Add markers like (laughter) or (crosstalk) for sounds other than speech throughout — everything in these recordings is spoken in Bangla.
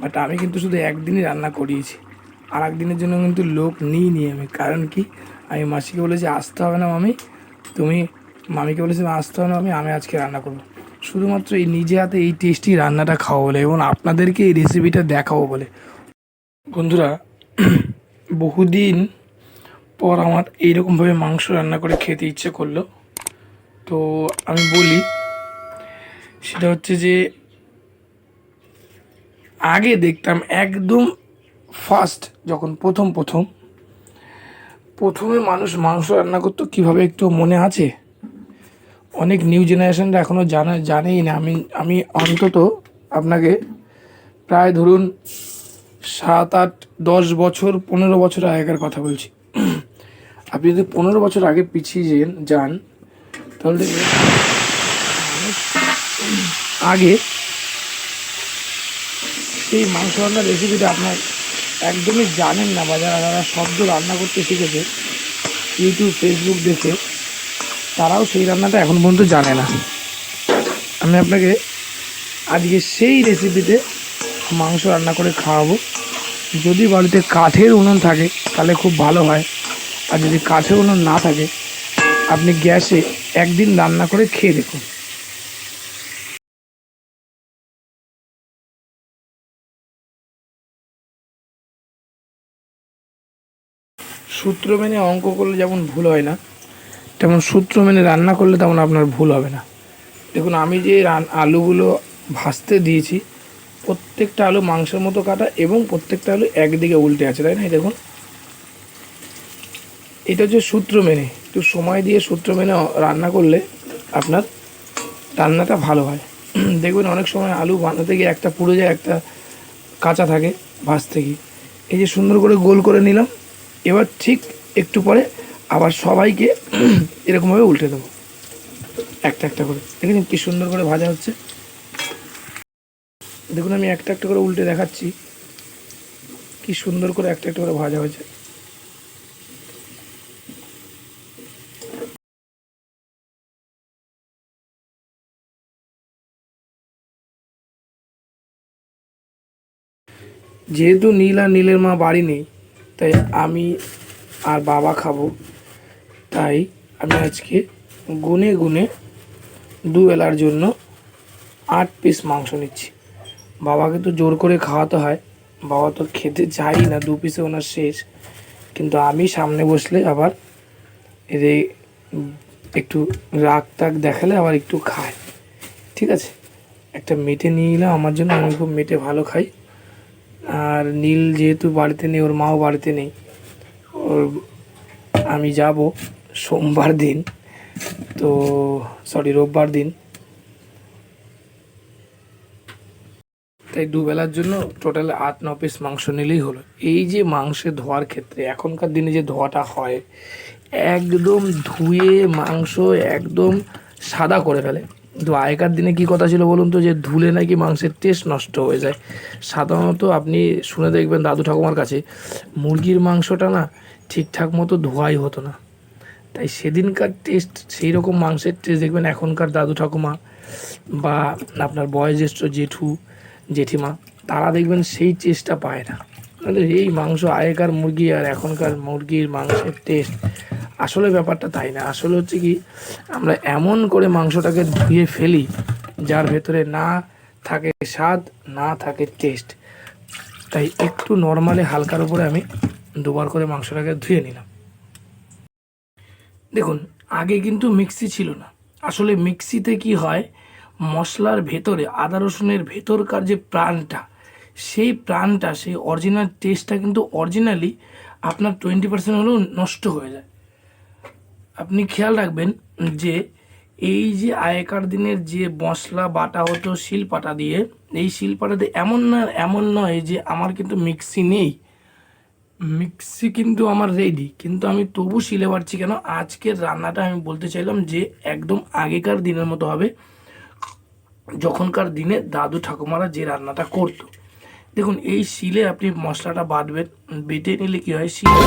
বাট আমি কিন্তু শুধু একদিনই রান্না করিয়েছি। আর একদিনের জন্য কিন্তু লোক নিই নি আমি। কারণ কি? আমি মাসিকে বলেছি, আসতে হবে না মামি। তুমি মামিকে বলেছিলাম আসতে হবে না আমি আমি আজকে রান্না করব। শুধুমাত্র এই নিজে হাতে এই টেস্টি রান্নাটা খাওয়া বলে এবং আপনাদেরকে এই রেসিপিটা দেখাবো বলে। বন্ধুরা, (clears throat) বহুদিন পর আমার এইরকমভাবে মাংস রান্না করে খেতে ইচ্ছে করল। তো আমি বলি, সেটা হচ্ছে যে আগে দেখতাম একদম ফার্স্ট যখন প্রথম প্রথম, প্রথমে মানুষ মাংস রান্না করতো কীভাবে একটু মনে আছে? অনেক নিউ জেনারেশনরা এখনও জানা, জানেই না। আমি আমি অন্তত আপনাকে প্রায় ধরুন সাত আট দশ বছর, পনেরো বছর আগেকার কথা বলছি। আপনি যদি পনেরো বছর আগে পিছিয়ে যান যান, তাহলে আগে এই মাংস রান্নার রেসিপিটা আপনার একদমই জানেন না বা যারা যারা শব্দ রান্না করতে শিখেছে ইউটিউব ফেসবুক দেখে, তারাও সেই রান্নাটা এখন পর্যন্ত জানে না। আমি আপনাকে আজকে সেই রেসিপিতে মাংস রান্না করে খাওয়াবো। যদি বাড়িতে কাঠের উনুন থাকে, তাহলে খুব ভালো হয়। আর যদি কাঠের উনুন না থাকে, আপনি গ্যাসে একদিন রান্না করে খেয়ে দেখুন। সূত্র মেনে অঙ্ক করলে যেমন ভুল হয় না, তেমন সূত্র মেনে রান্না করলে তেমন আপনার ভুল হবে না। দেখুন, আমি যে রান, আলুগুলো ভাজতে দিয়েছি, প্রত্যেকটা আলু মাংসের মতো কাটা এবং প্রত্যেকটা আলু একদিকে উল্টে আছে, তাই না? দেখুন। এটা হচ্ছে সূত্র মেনে। একটু সময় দিয়ে সূত্র মেনে রান্না করলে আপনার রান্নাটা ভালো হয়। (clears throat) দেখবেন, অনেক সময় আলু বানাতে গিয়ে একটা পুড়ে যায়, একটা কাঁচা থাকে ভাজতে গিয়ে। এই যে সুন্দর করে গোল করে নিলাম। এবার ঠিক একটু পরে আবার সবাইকে (clears throat) এরকমভাবে উল্টে দেবো। একটা একটা করে। দেখেছেন কি সুন্দর করে ভাজা হচ্ছে? দেখুন আমি একটা একটা করে উল্টে দেখাচ্ছি। কি সুন্দর করে একটা একটা করে ভাজা হয়েছে। যেহেতু নীল আর নীলের মা বাড়ি নেই তাই আমি আর বাবা খাব। তাই আমি আজকে গুনে গুনে দুবেলার জন্য আট পিস মাংস নিচ্ছি। বাবাকে তো জোর করে খাওয়াতে হয়। বাবা তো খেতে চাই না, দু পিসে ওনার শেষ। কিন্তু আমি সামনে বসলে আবার এদের একটু রাগ টাগ দেখালে আবার একটু খায়। ঠিক আছে? একটা মেটে নিয়ে এলাম, আমার জন্য আমি খুব মেটে ভালো খাই। আর নীল যেহেতু বাড়িতে নেই, ওর মাও বাড়িতে নেই, ওর আমি যাব সোমবার দিন। তো সরি রোববার দিন। তাই দুবেলার জন্য টোটাল আট, ন পিস মাংস নিলেই হলো। এই যে মাংসে ধোয়ার ক্ষেত্রে, এখনকার দিনে যে ধোয়াটা হয়, একদম ধুয়ে মাংস একদম সাদা করে ফেলে। কিন্তু আগেকার দিনে কি কথা ছিল বলুন তো, যে ধুলে নাকি মাংসের টেস্ট নষ্ট হয়ে যায়? সাধারণত আপনি শুনে দেখবেন দাদু ঠাকুমার কাছে, মুরগির মাংসটা না ঠিকঠাক মতো ধোয়াই হতো না। তাই সেদিনকার টেস্ট সেই রকম মাংসের টেস্ট দেখবেন এখনকার দাদু ঠাকুমা বা আপনার বয়োজ্যেষ্ঠ জেঠু, জেঠিমা, তারা দেখবেন সেই টেস্টটা পায় না। তাহলে এই মাংস আগেকার মুরগি আর এখনকার মুরগির মাংসের টেস্ট আসলে ব্যাপারটা তাই না? আসলে হচ্ছে কি, আমরা এমন করে মাংসটাকে ধুয়ে ফেলি, যার ভেতরে না থাকে স্বাদ, না থাকে টেস্ট তাই একটু নর্মালি হালকার উপরে আমি দুবার করে মাংসটাকে ধুয়ে নিলাম। দেখুন, আগে কিন্তু মিক্সি ছিল না। আসলে মিক্সিতে কি হয়, মশলার ভেতরে আদা রসুনের ভেতরকার যে প্রাণটা, সেই প্রাণটা, সেই অরিজিনাল টেস্টটা কিন্তু অরিজিনালি আপনার টোয়েন্টি পার্সেন্ট হলেও নষ্ট হয়ে যায়। আপনি খেয়াল রাখবেন যে এই যে আগেকার দিনের যে মশলা বাটা হতো শিলপাটা দিয়ে, এই শিলপাটাতে এমন না, এমন নয় যে আমার কিন্তু মিক্সি নেই। মিক্সি কিন্তু আমার রেডি কিন্তু আমি তবু শিলে পারছি কেন? আজকের রান্নাটা আমি বলতে চাইলাম যে একদম আগেকার দিনের মতো হবে। যখনকার দিনে দাদু ঠাকুমারা যে রান্নাটা করতো। দেখুন, এই শিলে আপনি মশলাটা বাটবেন, বেটে নিলে কি হয়? শিলে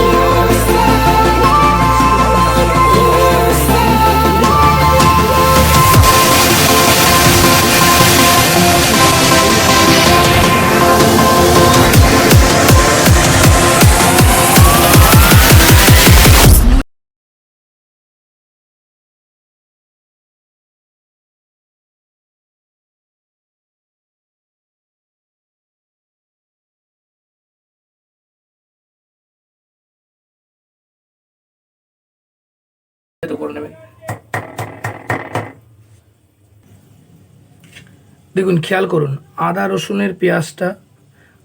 দেখুন, খেয়াল করুন, আদা, রসুনের পেঁয়াজটা,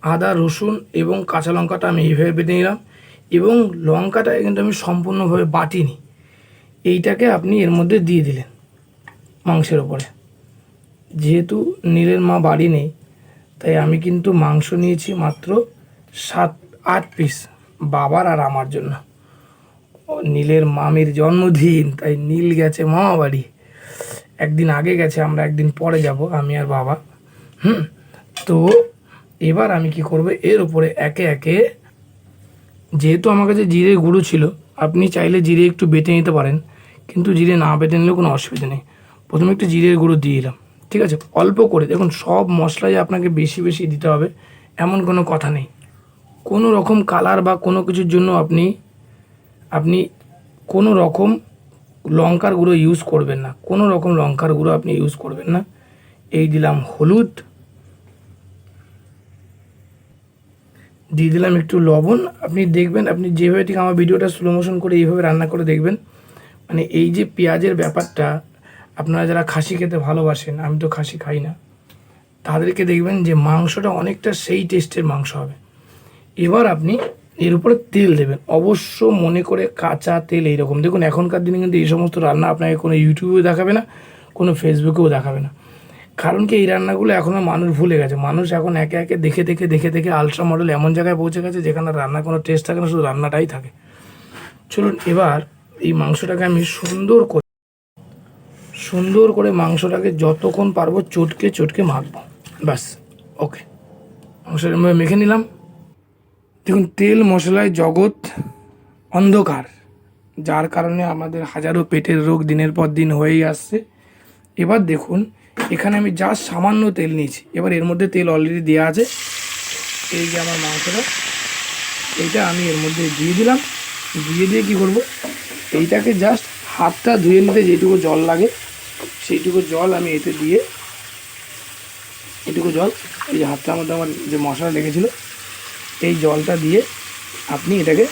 আদা, রসুন এবং কাঁচা লঙ্কাটা আমি এইভাবে বেটে নিলাম এবং লঙ্কাটা কিন্তু আমি সম্পূর্ণভাবে বাটিনি। এইটাকে আপনি এর মধ্যে দিয়ে দিলেন মাংসের ওপরে। যেহেতু নীলের মা বাড়ি নেই, তাই আমি কিন্তু মাংস নিয়েছি মাত্র সাত, আট পিস বাবার আর আমার জন্য। নীলের মামির জন্মদিন, তাই নীল গেছে মামা বাড়ি একদিন আগে গেছে, আমরা একদিন পরে যাব, আমি আর বাবা। হুম? তো এবার আমি কি করব, এর উপরে একে একে, যেহেতু আমার কাছে জিরে গুঁড়ো ছিল, আপনি চাইলে জিরে একটু বেটে নিতে পারেন, কিন্তু জিরে না বেটে নিলেও কোনো অসুবিধা নেই। প্রথমে একটু জিরের গুঁড়ো দিয়ে দিলাম, ঠিক আছে? অল্প করে, দেখুন, সব মশলাই আপনাকে বেশি বেশি দিতে হবে, এমন কোনো কথা নেই। কোনো রকম কালার বা কোনো কিছুর জন্য আপনি আপনি কোনো রকম লঙ্কার গুঁড়ো ইউজ করবেন না। কোনো রকম লঙ্কার গুঁড়ো আপনি ইউজ করবেন না। এই দিলাম হলুদ। দিয়ে দিলাম একটু লবণ। আপনি দেখবেন, আপনি যেভাবে ঠিক আমার ভিডিওটা স্লো মোশন করে এইভাবে রান্না করে দেখবেন মানে এই যে পেঁয়াজের ব্যাপারটা, আপনারা যারা খাসি খেতে ভালোবাসেন, আমি তো খাসি খাই না, তাদেরকে দেখবেন যে মাংসটা অনেকটা সেই টেস্টের মাংস হবে। এবার আপনি এর উপরে তেল দেবেন। অবশ্য মনে করে কাঁচা তেল এইরকম। দেখুন, এখনকার দিনে কিন্তু এই সমস্ত রান্না আপনাকে কোনো ইউটিউবেও দেখাবে না, কোনো ফেসবুকেও দেখাবে না। কারণ কি, এই রান্নাগুলো এখনও মানুষ ভুলে গেছে। মানুষ এখন একে একে দেখে দেখে দেখে দেখে আলট্রা মডেল এমন জায়গায় পৌঁছে গেছে যেখানে রান্না কোনো টেস্ট থাকে না, শুধু রান্নাটাই থাকে। চলুন, এবার এই মাংসটাকে আমি সুন্দর করে সুন্দর করে মাংসটাকে যতক্ষণ পারব চটকে চটকে মাখবো। ব্যাস ওকে মাংসটা মেখে নিলাম। দেখুন, তেল মশলায় জগৎ অন্ধকার, যার কারণে আমাদের হাজারো পেটের রোগ দিনের পর দিন হয়েই আসছে। এবার দেখুন, এখানে আমি যা সামান্য তেল নিয়েছি, এবার এর মধ্যে তেল অলরেডি দেওয়া আছে। এই যে আমার মাংসটা, এইটা আমি এর মধ্যে দিয়ে দিলাম। দিয়ে দিয়ে কী করব? এইটাকে জাস্ট হাতটা ধুয়ে নিতে যেটুকু জল লাগে, সেইটুকু জল আমি এতে দিয়ে, এটুকু জল, এই যে হাতটার মধ্যে আমার যে মশলা লেগেছিলো এই জলটা দিয়ে আপনি এটাকে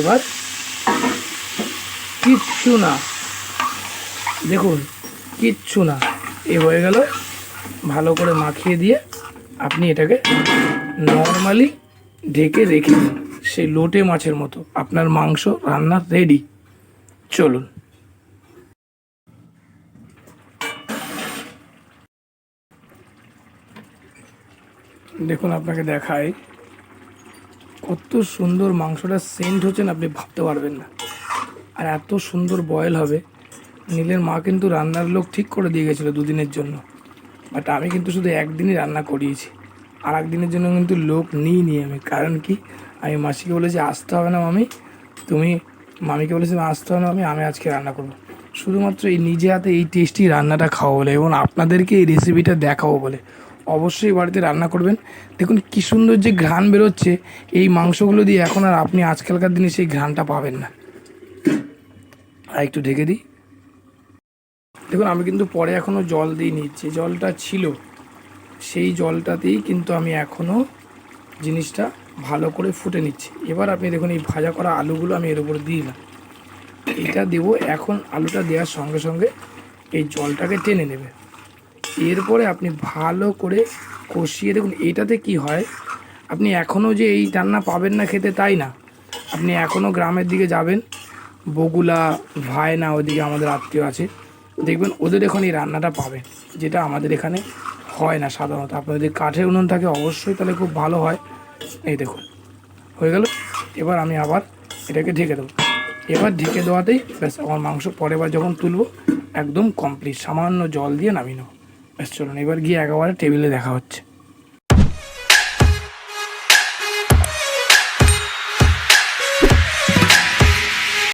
এবার কিচ্ছু না, দেখুন, কিচ্ছু না। এ হয়ে গেল, ভালো করে মাখিয়ে দিয়ে আপনি এটাকে নর্মালি ঢেকে রেখে দিন, সেই লোটে মাছের মতো। আপনার মাংস রান্না রেডি চলুন। দেখুন, আপনাকে দেখাই। কত সুন্দর মাংসটা সেন্ট হচ্ছে না, আপনি ভাবতে পারবেন না। আর এত সুন্দর বয়েল হবে। নীলের মা কিন্তু রান্নার লোক ঠিক করে দিয়ে গেছিল দুদিনের জন্য। বাট আমি কিন্তু শুধু একদিনই রান্না করিয়েছি। আর একদিনের জন্য কিন্তু লোক নিই নি আমি। কারণ কি? আমি মাসিকে বলেছি, আসতে হবে না মামি। তুমি মামিকে বলেছিলাম আসতে হবে না আমি আমি আজকে রান্না করব। শুধুমাত্র এই নিজে হাতে এই টেস্টি রান্নাটা খাওয়া বলে এবং আপনাদেরকে এই রেসিপিটা দেখাবো বলে। অবশ্যই বাড়িতে রান্না করবেন। দেখুন কী সুন্দর যে ঘ্রাণ বেরোচ্ছে, এই মাংসগুলো দিয়ে এখন আর আপনি আজকালকার দিনে সেই ঘ্রাণটা পাবেন না। আর একটু ঢেকে দিই। দেখুন, আমি কিন্তু পরে এখনও জল দিইনি যে জলটা ছিল, সেই জলটাতেই কিন্তু আমি এখনও জিনিসটা ভালো করে ফুটে নিচ্ছি। এবার আপনি দেখুন, এই ভাজা করা আলুগুলো আমি এর উপরে দিয়ে দিলাম। এটা দেবো, এখন আলুটা দেওয়ার সঙ্গে সঙ্গে এই জলটাকে টেনে নেবে। এরপরে আপনি ভালো করে কষিয়ে দেখুন এইটাতে কি হয়? আপনি এখনও যে এই রান্না পাবেন না খেতে, তাই না? আপনি এখনও গ্রামের দিকে যাবেন, বগুলা, ভায়না ওদিকে আমাদের আত্মীয় আছে, দেখবেন ওদের এখন এই রান্নাটা পাবেন, যেটা আমাদের এখানে হয় না সাধারণত। আপনার যদি কাঠের উনুন থাকে, অবশ্যই তাহলে খুব ভালো হয়। এই দেখুন, হয়ে গেল। এবার আমি আবার এটাকে ঢেকে দেবো। এবার ঢেকে দেওয়াতেই ব্যাস, আমার মাংস পরের বার যখন তুলব, একদম কমপ্লিট সামান্য জল দিয়ে নামিয়ে নেব। ব্যাস চলুন এবার গিয়ে একেবারে টেবিলে দেখা হচ্ছে।